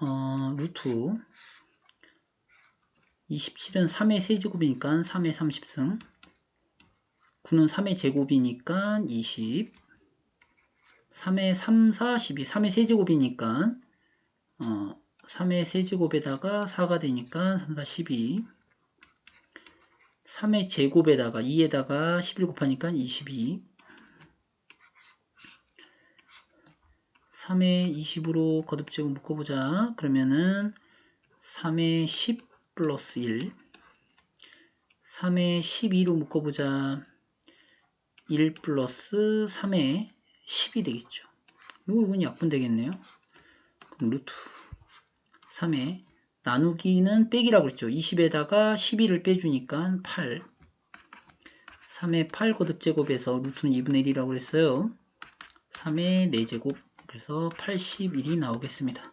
어, 루트 27은 3의 세제곱이니까 3의 30승. 9는 3의 제곱이니까 20 3의 3, 4, 12 3의 세제곱이니까 어, 3의 세제곱에다가 4가 되니까 3, 4, 12 3의 제곱에다가 2에다가 11 곱하니까 22 3의 20으로 거듭제곱 묶어보자. 그러면은 3의 10 플러스 1 3의 12로 묶어보자. 1 플러스 3의 10이 되겠죠. 이거 이건 약분 되겠네요. 그럼 루트 3의 나누기는 빼기라고 그랬죠. 20에다가 12를 빼주니까 8 3의 8 거듭제곱에서 루트는 2분의 1이라고 그랬어요. 3의 4제곱 그래서 81이 나오겠습니다.